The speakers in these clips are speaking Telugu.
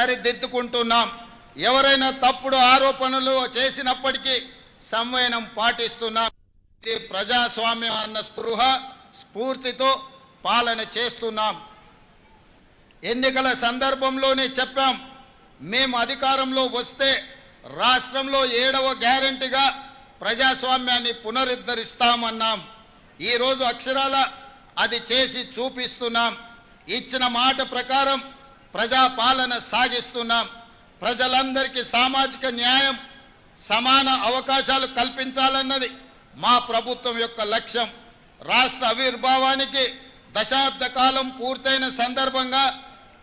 సరిదిద్దుకుంటున్నాం. ఎవరైనా తప్పుడు ఆరోపణలు చేసినప్పటికీ సంవయనం పాటిస్తున్నాం. ఇది ప్రజాస్వామ్యం అన్న స్పృహ స్ఫూర్తితో పాలన చేస్తున్నాం. ఎన్నికల సందర్భంలోనే చెప్పాం మేము అధికారంలో వస్తే రాష్ట్రంలో ఏడవ గ్యారంటీగా ప్రజాస్వామ్యాన్ని పునరుద్ధరిస్తామన్నాం. ఈరోజు అక్షరాల అది చేసి చూపిస్తున్నాం. ఇచ్చిన మాట ప్రకారం ప్రజాపాలన సాగిస్తున్నాం. ప్రజలందరికీ సామాజిక న్యాయం సమాన అవకాశాలు కల్పించాలన్నది మా ప్రభుత్వం యొక్క లక్ష్యం. రాష్ట్ర ఆవిర్భావానికి దశాబ్ద కాలం పూర్తయిన సందర్భంగా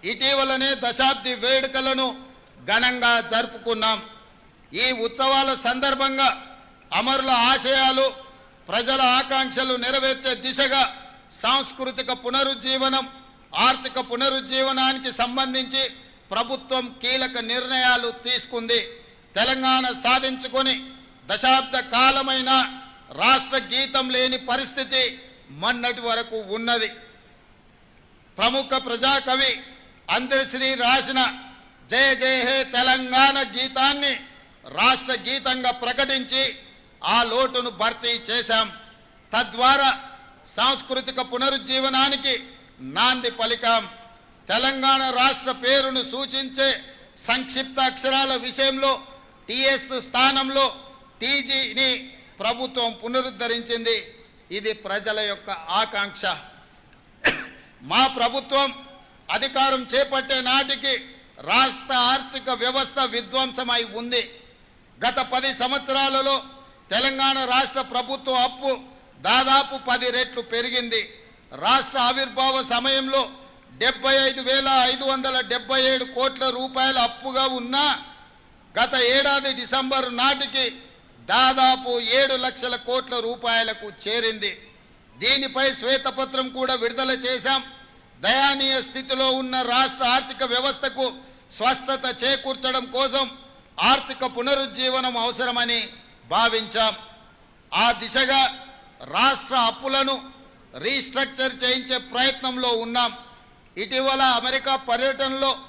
ఇటీవలనే దశాబ్ది వేడుకలను ఘనంగా జరుపుకున్నాం. ఈ ఉత్సవాల సందర్భంగా అమరుల ఆశయాలు ప్రజల ఆకాంక్షలు నెరవేర్చే దిశగా సాంస్కృతిక పునరుజ్జీవనం ఆర్థిక పునరుజ్జీవనానికి సంబంధించి ప్రభుత్వం కీలక నిర్ణయాలు తీసుకుంది. తెలంగాణ సాధించుకొని దశాబ్ద కాలమైన రాష్ట్ర గీతం లేని పరిస్థితి మొన్నటి వరకు ఉన్నది. ప్రముఖ ప్రజాకవి అందరిశ్రీ రాసిన జయ జయ హే తెలంగాణ గీతాన్ని రాష్ట్ర గీతంగా ప్రకటించి ఆ లోటును భర్తీ చేశాం. తద్వారా సాంస్కృతిక పునరుజ్జీవనానికి నాంది పలికాం. తెలంగాణ రాష్ట్ర పేరును సూచించే సంక్షిప్త అక్షరాల విషయంలో టీఎస్ స్థానంలో టీజీని ప్రభుత్వం పునరుద్ధరించింది. ఇది ప్రజల యొక్క ఆకాంక్ష. మా ప్రభుత్వం అధికారం చేపట్టే నాటికి రాష్ట్ర ఆర్థిక వ్యవస్థ విధ్వంసమై ఉంది. గత పది సంవత్సరాలలో తెలంగాణ రాష్ట్ర ప్రభుత్వ అప్పు దాదాపు పది రెట్లు పెరిగింది. రాష్ట్ర ఆవిర్భావ సమయంలో డెబ్బై ఐదు వేల ఐదు వందల డెబ్బై ఏడు కోట్ల రూపాయల అప్పుగా ఉన్నా గత ఏడాది డిసెంబర్ నాటికి దాదాపు ఏడు లక్షల కోట్ల రూపాయలకు చేరింది. దీనిపై శ్వేతపత్రం కూడా విడుదల చేశాం. దయానీయ స్థితిలో ఉన్న రాష్ట్ర ఆర్థిక వ్యవస్థకు స్వస్థత చేకూర్చడం కోసం ఆర్థిక పునరుజ్జీవనం అవసరమని భావించాం. ఆ దిశగా రాష్ట్ర అప్పులను రీస్ట్రక్చర్ చేయించే ప్రయత్నంలో ఉన్నాం. ఇటీవల అమెరికా పర్యటనలో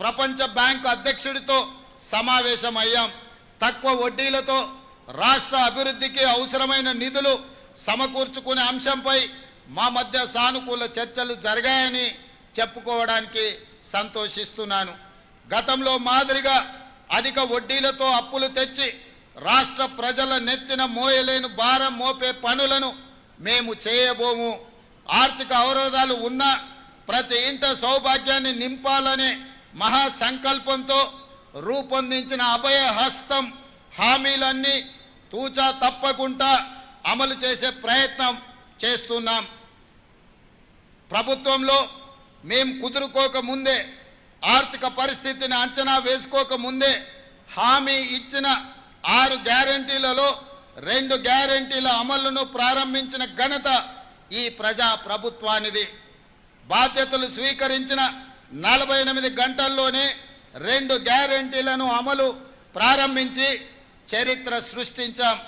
ప్రపంచ బ్యాంకు అధ్యక్షుడితో సమావేశమయ్యాం. తక్కువ వడ్డీలతో రాష్ట్ర అభివృద్ధికి అవసరమైన నిధులు సమకూర్చుకునే అంశంపై మా మధ్య సానుకూల చర్చలు జరిగాయని చెప్పుకోవడానికి సంతోషిస్తున్నాను. గతంలో మాదిరిగా అధిక వడ్డీలతో అప్పులు తెచ్చి రాష్ట్ర ప్రజల నెత్తిన మోయలేని భారం మోపే పనులను మేము చేయబోము. ఆర్థిక అవరోధాలు ఉన్నా ప్రతి ఇంట సౌభాగ్యాన్ని నింపాలనే మహా సంకల్పంతో రూపొందించిన అభయ హస్తం హామీలన్నీ తూచా తప్పకుండా అమలు చేసే ప్రయత్నం చేస్తున్నాం. ప్రభుత్వంలో మేము కుదురుకోకముందే ఆర్థిక పరిస్థితిని అంచనా వేసుకోక ముందే హామీ ఇచ్చిన ఆరు గ్యారంటీలలో రెండు గ్యారంటీల అమలును ప్రారంభించిన ఘనత ఈ ప్రజా ప్రభుత్వానిది. బాధ్యతలు స్వీకరించిన నలభై ఎనిమిది గంటల్లోనే రెండు గ్యారంటీలను అమలు ప్రారంభించి చరిత్ర సృష్టించాం.